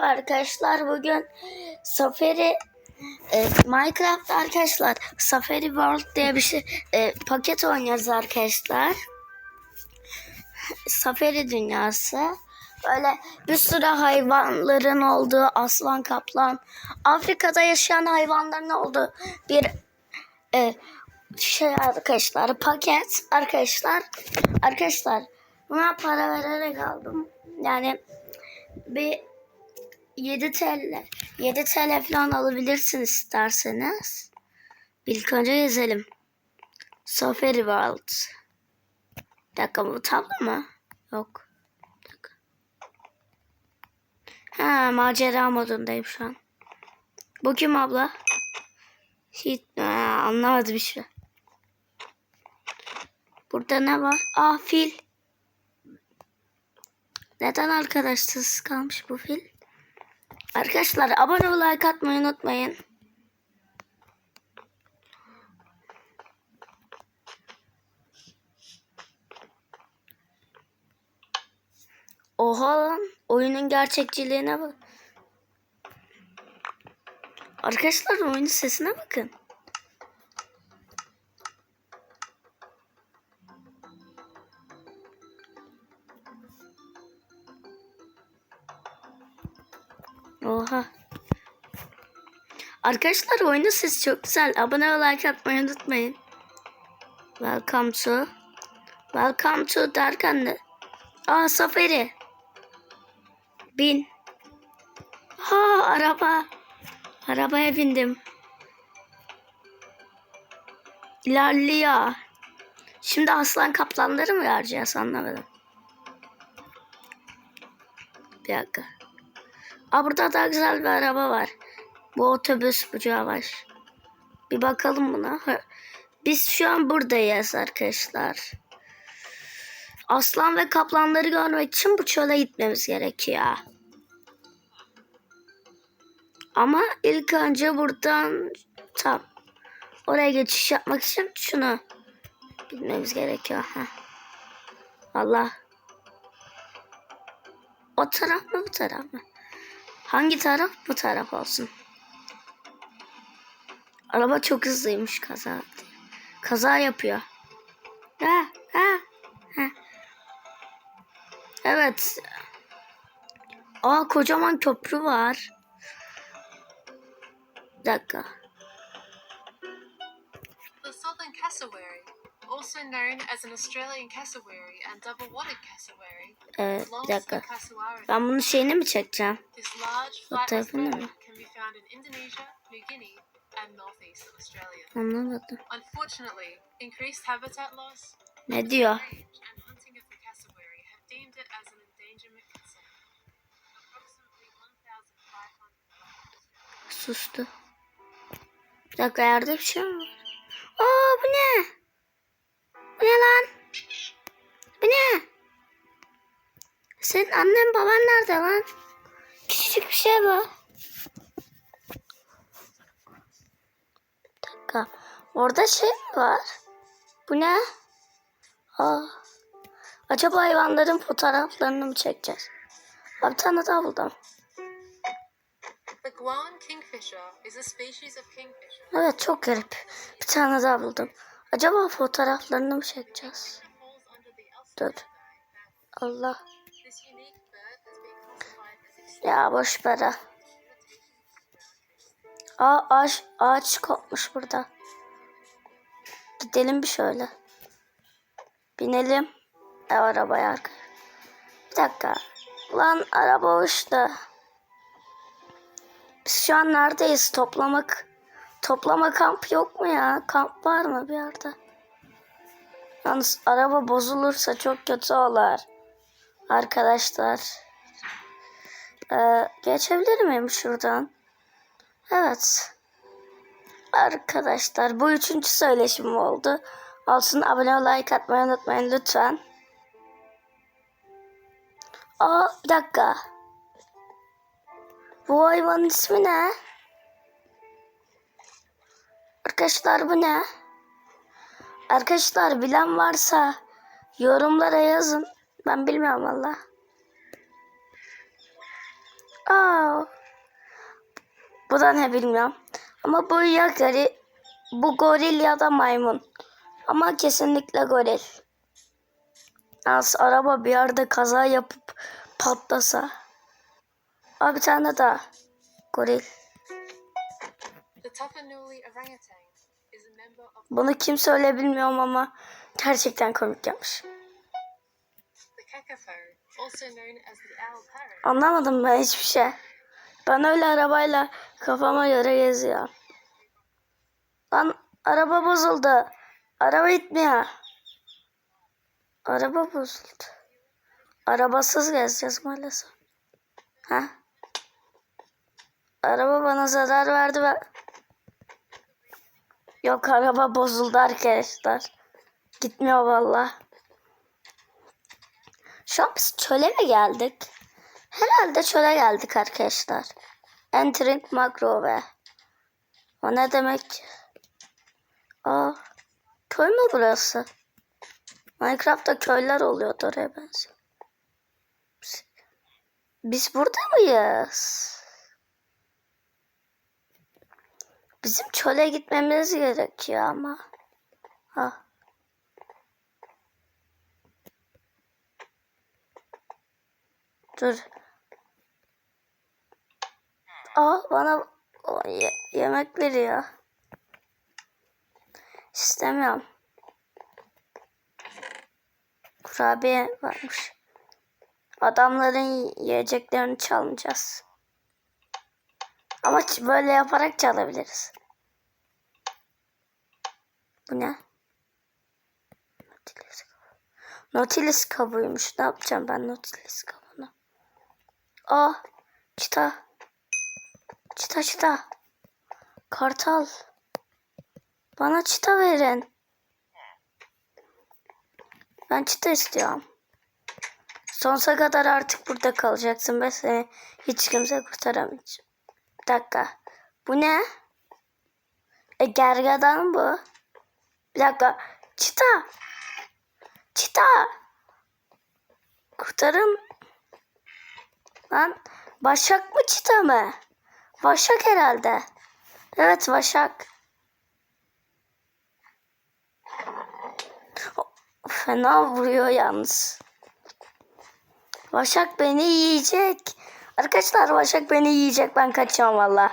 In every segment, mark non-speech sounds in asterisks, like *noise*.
Arkadaşlar bugün Safari e, Minecraft arkadaşlar Safari World diye bir şey e, paket oynuyoruz arkadaşlar. Safari dünyası. Böyle bir sürü hayvanların olduğu aslan kaplan Afrika'da yaşayan hayvanların olduğu bir e, şey arkadaşlar paket arkadaşlar arkadaşlar buna para vererek aldım yani bir 7 TL 7 TL falan alabilirsiniz isterseniz ilk önce yazalım Safari World bir dakika bu tablo mu? yok ha macera modundayım şu an bu kim abla? Hiç ha, anlamadı bir şey. Burada ne var? Ah fil. Neden arkadaşsız kalmış bu fil? Arkadaşlar abone ol like atmayı unutmayın. Oha lan oyunun gerçekçiliğine bak. Arkadaşlar oyunun sesine bakın. Oha. Arkadaşlar oyunun sesi çok güzel. Abone ol like atmayı unutmayın. Welcome to. Welcome to derken de. Aa safari. Bin. Ha araba. Arabaya bindim. İlerliyor. Şimdi aslan kaplanları mı vereceğiz anlamadım. Bir dakika. Aa burada daha güzel bir araba var. Bu otobüs bucağı var. Bir bakalım buna. Biz şu an buradayız arkadaşlar. Aslan ve kaplanları görmek için bu çöle gitmemiz gerekiyor. Ama ilk önce buradan tam oraya geçiş yapmak için şunu bilmemiz gerekiyor. Heh. Allah. O taraf mı bu taraf mı? Hangi taraf? Bu taraf olsun. Araba çok hızlıymış kaza. Kaza yapıyor. Ha, ha, ha. Evet. Aa kocaman köprü var. Bir dakika. Known as an Australian cassowary and double-wadded cassowary, Evet bir dakika. Ben bunun şeyini mi çekeceğim? Northeast Australia. Anlamadım. Unfortunately, increased habitat loss, Ne diyor? range, and hunting of the cassowary have deemed it as an endangerment concern. Approximately 1,500 Sustu. Bir dakika yerde bir şey mi var? Aa bu ne? Bu ne lan? Bu ne? Senin annen baban nerede lan? Küçücük bir şey bu. Bir dakika. Orada şey mi var? Bu ne? Aa. Acaba hayvanların fotoğraflarını mı çekeceğiz? Aa, Bir tane daha buldum. Evet çok garip. Bir tane daha buldum. Acaba fotoğraflarını mı çekeceğiz? Dur. Allah. Ya boş ver. Aa ağaç, ağaç kopmuş burada. Gidelim bir şöyle. Binelim. Ev arabaya arka. Bir dakika. Lan araba uçtu. Biz şu an neredeyiz? Toplamak. Toplama kamp yok mu ya? Kamp var mı bir yerde? Yalnız araba bozulursa çok kötü olur. Arkadaşlar. Ee, geçebilir miyim şuradan? Evet. Arkadaşlar bu üçüncü söyleşim oldu. Olsun abone ol like atmayı unutmayın lütfen. Aa bir dakika. Bu hayvanın ismi ne? Arkadaşlar bu ne? Arkadaşlar bilen varsa yorumlara yazın. Ben bilmiyorum valla. Aa. Bu da ne bilmiyorum. Ama bu ya gari, bu goril ya da maymun. Ama kesinlikle goril. Yalnız araba bir yerde kaza yapıp patlasa. Aa bir tane daha. Goril. Bunu kim söyle bilmiyorum ama gerçekten komik yapmış. the kakapo, also known as the owl parrot. Anlamadım ben hiçbir şey. Ben öyle arabayla kafama göre geziyorum. Lan araba bozuldu. Araba gitmiyor. Araba bozuldu. Arabasız gezeceğiz maalesef. Ha? Araba bana zarar verdi ve... Yok araba bozuldu arkadaşlar. Gitmiyor valla. Şu an biz çöle mi geldik? Herhalde çöle geldik arkadaşlar. Entering macro ve o ne demek? Aa, köy mü burası? Minecraft'ta köyler oluyordu oraya benziyor. Biz burada mıyız? Bizim çöle gitmemiz gerekiyor ama. Ha. Dur. Aa bana o, ye- yemek veriyor. İstemiyorum. Kurabiye varmış. Adamların yiyeceklerini çalmayacağız. Ama böyle yaparak çalabiliriz. Bu ne? Nautilus kabuğu. Nautilus kabuğuymuş. Ne yapacağım ben Nautilus kabuğunu? Aa, çita. Çita çita. Kartal. Bana çita verin. Ben çita istiyorum. Sonsuza kadar artık burada kalacaksın ve seni hiç kimse kurtaramayacak. Dakika. Bu ne? E gergedan bu. Bir dakika. Çita. Çita. Kurtarın. Lan Başak mı çita mı? Başak herhalde. Evet Başak. Fena vuruyor yalnız. Başak beni yiyecek. Arkadaşlar Başak beni yiyecek. Ben kaçıyorum valla.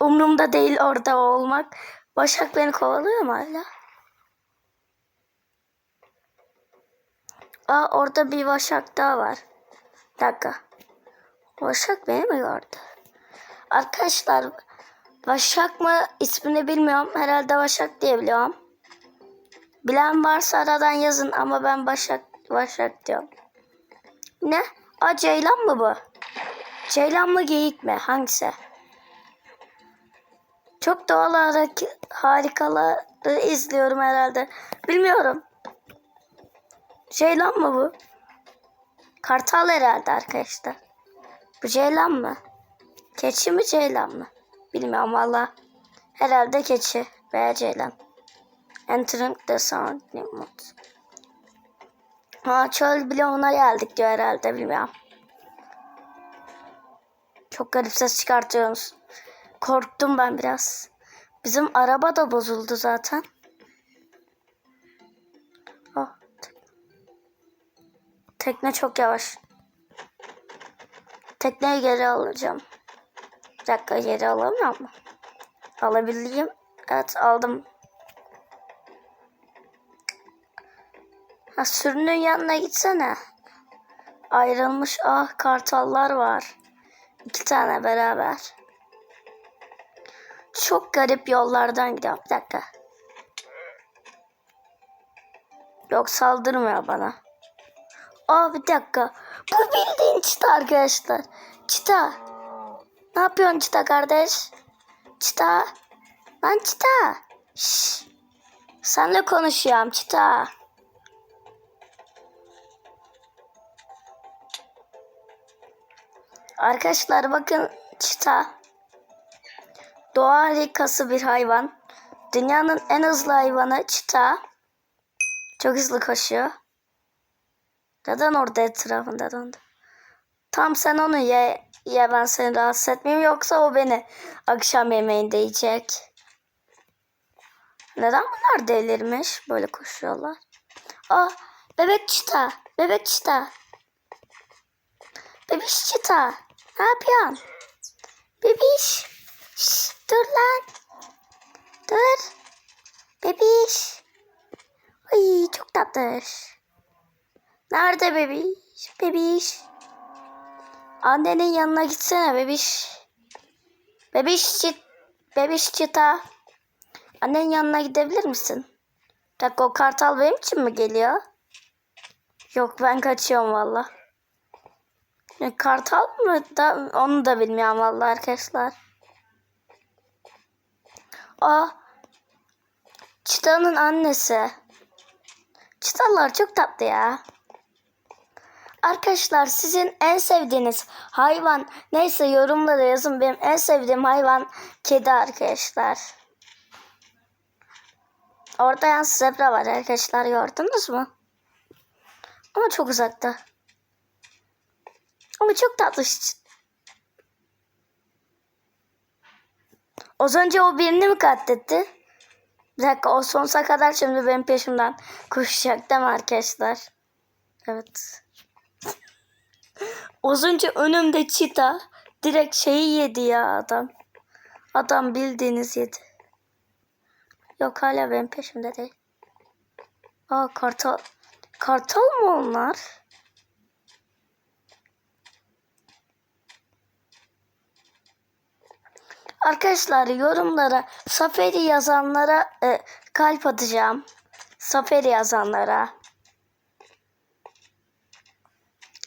Umrumda değil orada olmak. Başak beni kovalıyor mu hala? Aa orada bir Başak daha var. Bir dakika. Başak beni mi gördü? Arkadaşlar Başak mı ismini bilmiyorum. Herhalde Başak diye biliyorum. Bilen varsa aradan yazın ama ben Başak Başak diyorum. Ne? Aa Ceylan mı bu? Ceylan mı geyik mi? Hangisi? Çok doğal harikaları izliyorum herhalde. Bilmiyorum. Ceylan mı bu? Kartal herhalde arkadaşlar. Bu ceylan mı? Keçi mi ceylan mı? Bilmiyorum valla. Herhalde keçi veya ceylan. Entering the sound. Ha çöl bloğuna geldik diyor herhalde bilmiyorum. Çok garip ses çıkartıyorsunuz. Korktum ben biraz. Bizim araba da bozuldu zaten. Oh. Tekne çok yavaş. Tekneyi geri alacağım. Bir dakika geri alamıyor mu? Alabildiğim. Evet aldım. Ha sürünün yanına gitsene. Ayrılmış ah kartallar var. İki tane beraber. Çok garip yollardan gidiyorum. Bir dakika. Yok saldırmıyor bana. Aa bir dakika. Bu bildiğin çita arkadaşlar. Çita. Ne yapıyorsun çita kardeş? Çita. Lan çita. Şşş. Senle konuşuyorum çita. Arkadaşlar bakın çita. Doğa harikası bir hayvan. Dünyanın en hızlı hayvanı çita. Çok hızlı koşuyor. Neden orada etrafında döndü? Tam sen onu ye, ye ben seni rahatsız etmeyeyim yoksa o beni akşam yemeğinde yiyecek. Neden bunlar delirmiş? Böyle koşuyorlar. Aa bebek çita. Bebek çita. Bebiş çita. Ne yapıyorsun? Bebiş. Şş, dur lan. Dur. Bebiş. Ay çok tatlış. Nerede bebiş? Bebiş. Annenin yanına gitsene bebiş. Bebiş çit. Bebiş çita. Annenin yanına gidebilir misin? Bir dakika o kartal benim için mi geliyor? Yok ben kaçıyorum valla. Ya, Kartal mı da onu da bilmiyorum valla arkadaşlar. Aa Çitanın annesi. Çitalar çok tatlı ya. Arkadaşlar sizin en sevdiğiniz hayvan neyse yorumlara yazın. Benim en sevdiğim hayvan kedi arkadaşlar. Orada yan zebra var arkadaşlar gördünüz mü? Ama çok uzakta. Ama çok tatlı. Az önce o birini mi katletti? Bir dakika o sonsuza kadar şimdi benim peşimden koşacak değil mi arkadaşlar? Evet. *laughs* Az önce önümde çita direkt şeyi yedi ya adam. Adam bildiğiniz yedi. Yok hala benim peşimde değil. Aa kartal. Kartal mı onlar? Arkadaşlar yorumlara Safari yazanlara e, kalp atacağım. Safari yazanlara.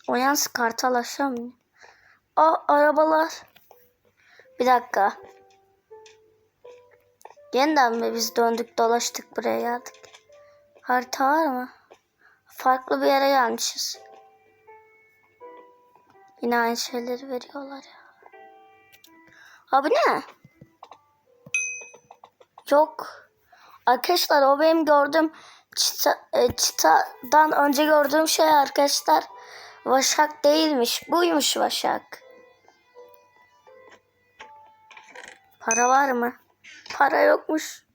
O yalnız kartal aşağı mı? Aa arabalar. Bir dakika. Yeniden mi biz döndük dolaştık buraya geldik. Harita var mı? Farklı bir yere gelmişiz. Yine aynı şeyleri veriyorlar ya. Abi ne? Yok. Arkadaşlar o benim gördüğüm çita, e, çitadan önce gördüğüm şey arkadaşlar. Vaşak değilmiş. Buymuş Vaşak. Para var mı? Para yokmuş.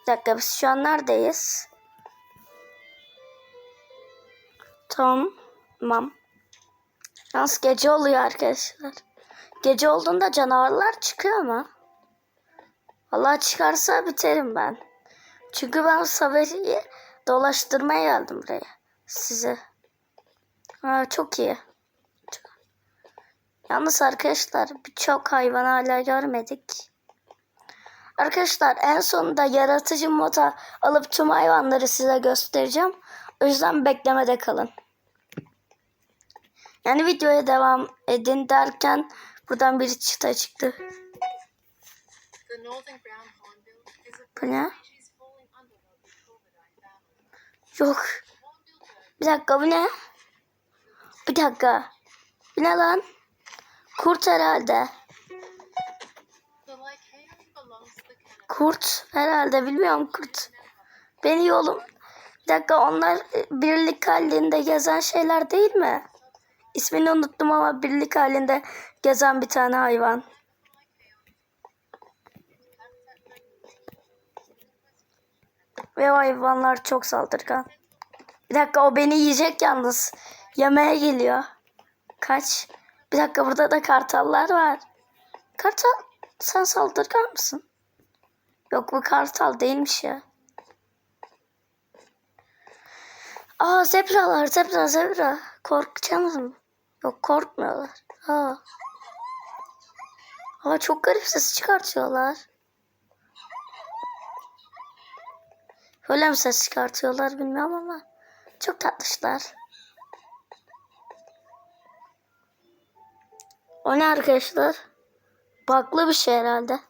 Bir dakika biz şu an neredeyiz? Tamam. Yalnız gece oluyor arkadaşlar. Gece olduğunda canavarlar çıkıyor mu? Vallahi çıkarsa biterim ben. Çünkü ben Saveri'yi dolaştırmaya geldim buraya. Size. Ha, çok iyi. Yalnız arkadaşlar birçok hayvan hala görmedik. Arkadaşlar en sonunda yaratıcı moda alıp tüm hayvanları size göstereceğim. O yüzden beklemede kalın. Yani videoya devam edin derken buradan bir çıta çıktı. Bu ne? Yok. Bir dakika bu ne? Bir dakika. Bu ne lan? Kurt herhalde. Kurt herhalde bilmiyorum kurt. Beni yolum. Bir dakika onlar birlik halinde gezen şeyler değil mi? İsmini unuttum ama birlik halinde gezen bir tane hayvan. Ve o hayvanlar çok saldırgan. Bir dakika o beni yiyecek yalnız. Yemeğe geliyor. Kaç. Bir dakika burada da kartallar var. Kartal sen saldırgan mısın? Yok bu kartal değilmiş ya. Aa zebralar zebra zebra. Korkacağınız mı? Yok korkmuyorlar. Aa. Aa çok garip ses çıkartıyorlar. Öyle mi ses çıkartıyorlar bilmiyorum ama çok tatlışlar. O ne arkadaşlar? Baklı bir şey herhalde.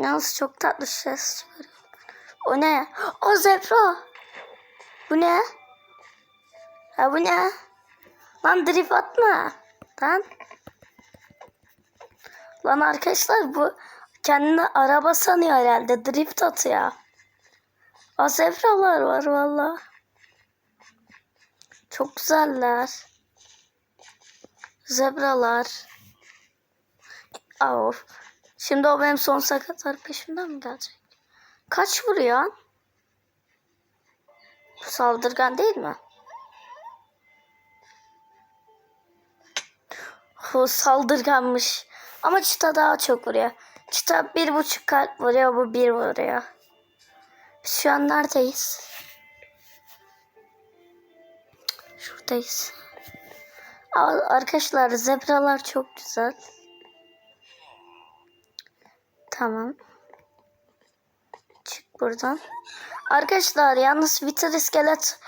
Yalnız çok tatlı ses çıkarıyor. O ne? O zebra. Bu ne? Ha bu ne? Lan drift atma. Lan. Lan arkadaşlar bu kendini araba sanıyor herhalde. Drift atıyor. Aa, zebralar var valla. Çok güzeller. Zebralar. Of. Şimdi o benim sonsuza kadar peşimden mi gelecek? Kaç vuruyor? Saldırgan değil mi? O saldırganmış. Ama çita daha çok vuruyor. Çita bir buçuk kalp vuruyor, bu bir vuruyor. Şu an neredeyiz? Şuradayız. Arkadaşlar zebralar çok güzel. Tamam. Buradan. Arkadaşlar yalnız Wither iskelet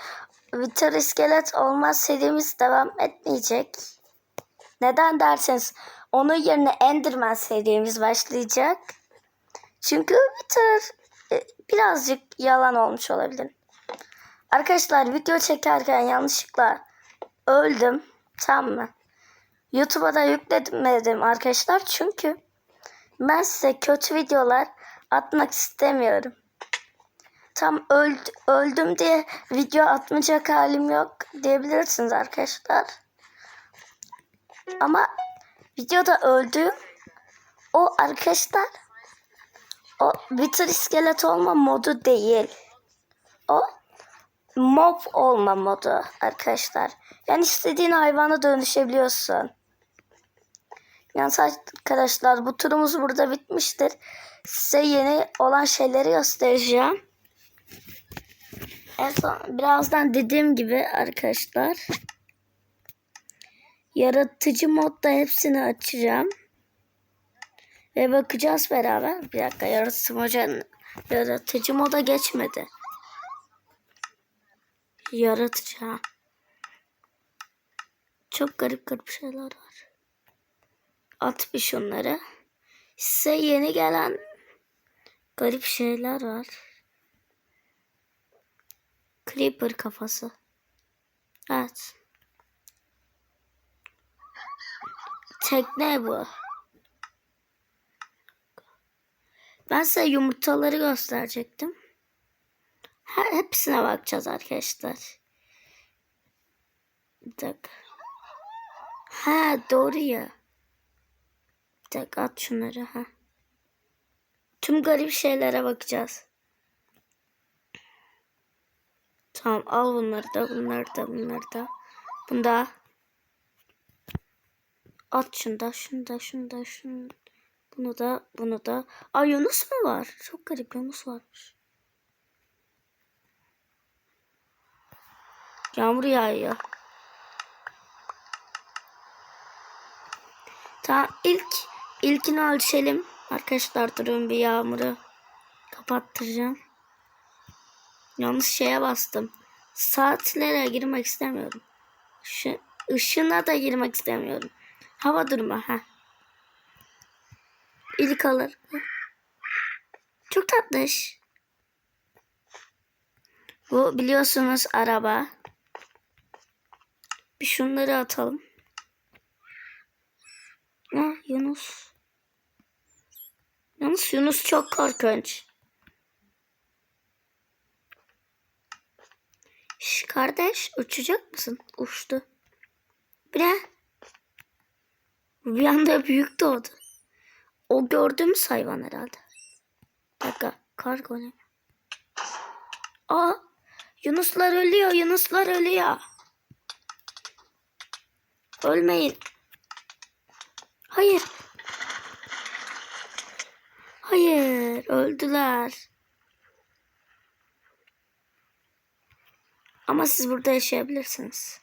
Wither iskelet olmaz serimiz devam etmeyecek. Neden derseniz onun yerine Enderman serimiz başlayacak. Çünkü Wither e, birazcık yalan olmuş olabilir. Arkadaşlar video çekerken yanlışlıkla öldüm. Tamam mı? YouTube'a da yüklemedim arkadaşlar. Çünkü ben size kötü videolar atmak istemiyorum. Tam öld, öldüm diye video atmayacak halim yok diyebilirsiniz arkadaşlar. Ama videoda öldüm. O arkadaşlar o Wither iskelet olma modu değil. O mob olma modu arkadaşlar. Yani istediğin hayvana dönüşebiliyorsun. Yani arkadaşlar bu turumuz burada bitmiştir. Size yeni olan şeyleri göstereceğim. En son birazdan dediğim gibi arkadaşlar. Yaratıcı modda hepsini açacağım. Ve bakacağız beraber. Bir dakika yaratıcı moda, yaratıcı moda geçmedi. Yaratıcı. ha. Çok garip garip şeyler var. At bir şunları. Size yeni gelen garip şeyler var. Creeper kafası. Evet. Tekne bu. Ben size yumurtaları gösterecektim. Ha, hepsine bakacağız arkadaşlar. Bir dakika. Ha doğru ya. Bir dakika at şunları ha. Tüm garip şeylere bakacağız. Tamam al bunları da bunları da bunları da. Bunu da. At şunu da şunu da şunu da şunu. Bunu da bunu da. Aa Yunus mu var? Çok garip Yunus varmış. Yağmur yağıyor. Tamam ilk ilkini ölçelim. Arkadaşlar durun bir yağmuru kapattıracağım. Yanlış şeye bastım. Saatlere girmek istemiyorum. Şu ışığına da girmek istemiyorum. Hava durumu ha. İlk alır. Çok tatlış. Bu biliyorsunuz araba. Bir şunları atalım. Ha Yunus. Yunus Yunus çok korkunç. Şş, kardeş uçacak mısın? Uçtu. Bir ne? Bir anda büyük doğdu. O gördüğümüz hayvan herhalde. Bir dakika kargo ne? Aa Yunuslar ölüyor Yunuslar ölüyor. Ölmeyin. Hayır. Hayır öldüler. Ama siz burada yaşayabilirsiniz.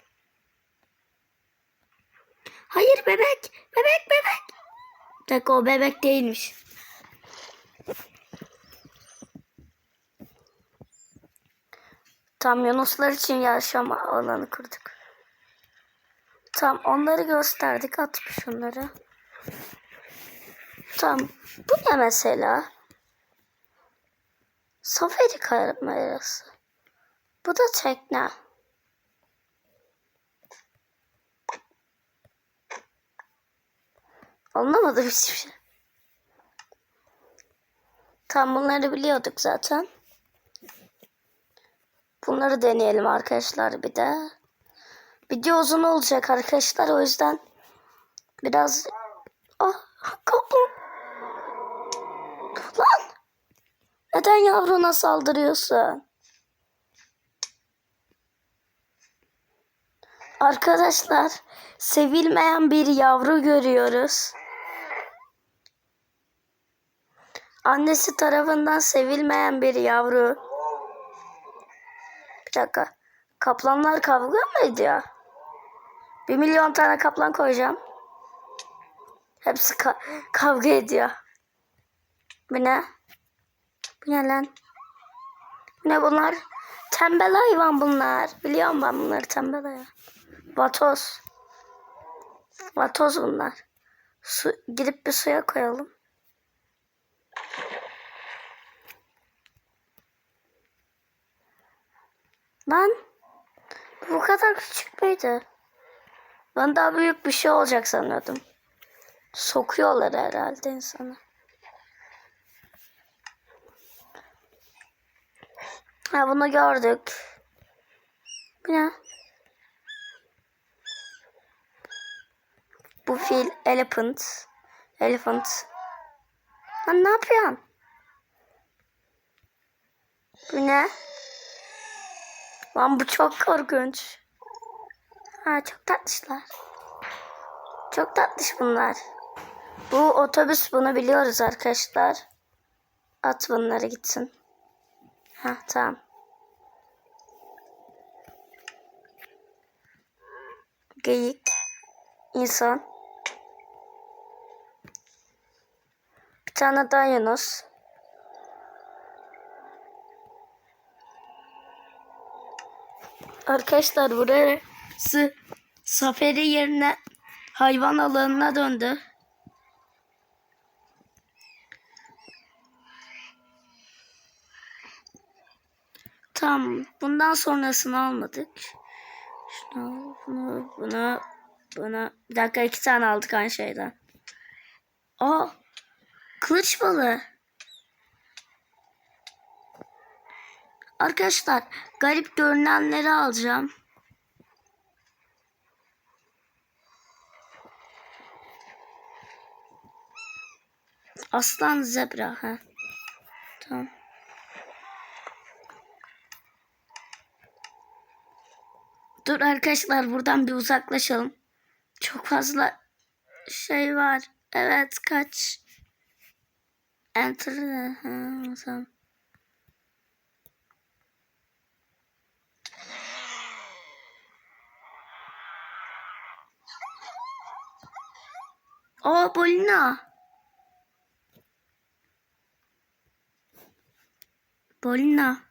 Hayır bebek. Bebek bebek. Bir o bebek değilmiş. Tam Yunuslar için yaşama alanı kurduk. Tam onları gösterdik. At bir şunları. Tam bu ne mesela? Safari kamerası. Bu da tekne. Anlamadım hiçbir şey. Tam bunları biliyorduk zaten. Bunları deneyelim arkadaşlar bir de. Video uzun olacak arkadaşlar o yüzden biraz ah kaplan lan neden yavruna saldırıyorsun? Arkadaşlar sevilmeyen bir yavru görüyoruz. Annesi tarafından sevilmeyen bir yavru. Bir dakika. Kaplanlar kavga mı ediyor? Bir milyon tane kaplan koyacağım. Hepsi ka- kavga ediyor. Bu ne? Bu ne lan? Bu ne bunlar? Tembel hayvan bunlar. Biliyorum ben bunları tembel hayvan. Vatoz. Vatoz bunlar. Su, gidip bir suya koyalım. Lan bu kadar küçük müydü? Ben daha büyük bir şey olacak sanıyordum. Sokuyorlar herhalde insana. Ha bunu gördük. Bu ne? Bu fil elephant. Elephant. Lan ne yapıyorsun? Bu ne? Lan bu çok korkunç. Ha çok tatlışlar. Çok tatlış bunlar. Bu otobüs bunu biliyoruz arkadaşlar. At bunları gitsin. Ha tamam. Geyik. İnsan. Bir tane daha Yunus. Arkadaşlar burası safari yerine hayvan alanına döndü. Tamam. Bundan sonrasını almadık. Şunu bunu, bunu, bunu. Bir dakika iki tane aldık aynı şeyden. Aa, kılıç balığı. Arkadaşlar garip görünenleri alacağım. Aslan zebra ha. Tamam. Dur arkadaşlar buradan bir uzaklaşalım. Çok fazla şey var. Evet kaç. Enter. Ha, tamam. Aa balina. Balina.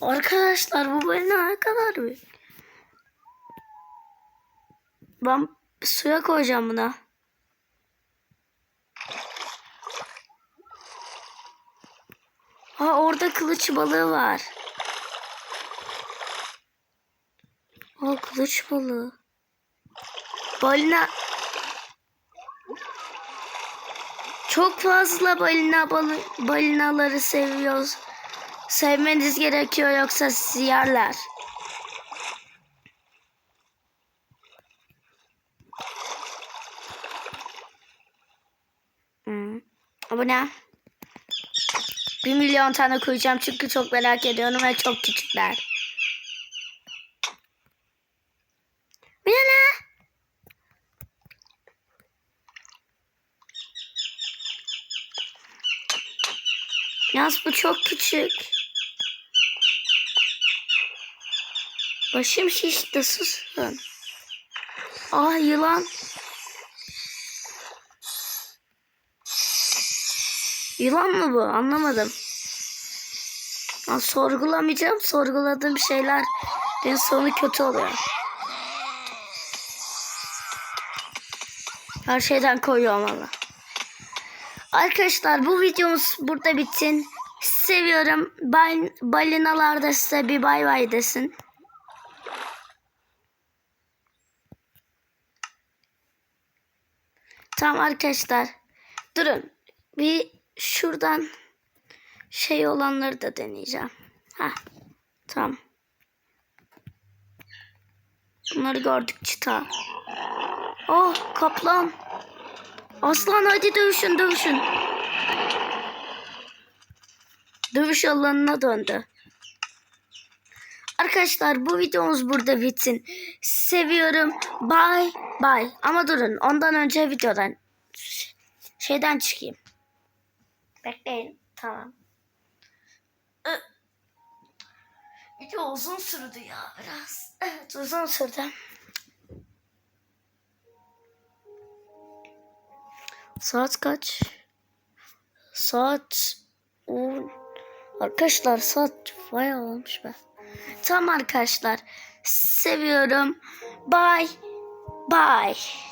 Arkadaşlar bu balina ne kadar büyük. Ben suya koyacağım buna. Ha orada kılıç balığı var. Aa kılıç balığı. Balina Çok fazla balina balı, balinaları seviyoruz. Sevmeniz gerekiyor yoksa sizi yerler. Hmm. Bu ne? Bir milyon tane koyacağım çünkü çok merak ediyorum ve çok küçükler. Lan? Yalnız bu çok küçük. Başım şişti susun. Ah yılan. Yılan mı bu? Anlamadım. Ben sorgulamayacağım. Sorguladığım şeyler benim sonu kötü oluyor. Her şeyden koyuyorum valla. Arkadaşlar bu videomuz burada bitsin. Seviyorum. Bal balinalar da size bir bay bay desin. Tamam arkadaşlar. Durun. Bir şuradan şey olanları da deneyeceğim. Ha. Tamam. Bunları gördük çita. Oh kaplan. Aslan hadi dövüşün dövüşün. Dövüş alanına döndü. Arkadaşlar bu videomuz burada bitsin. Seviyorum. Bye bye. Ama durun ondan önce videodan şeyden çıkayım. Bekleyin. Tamam. Video uzun sürdü ya biraz. Evet uzun sürdü. Saat kaç? Saat 10. Arkadaşlar saat bayağı olmuş be. Tamam arkadaşlar. Seviyorum. Bye. Bye.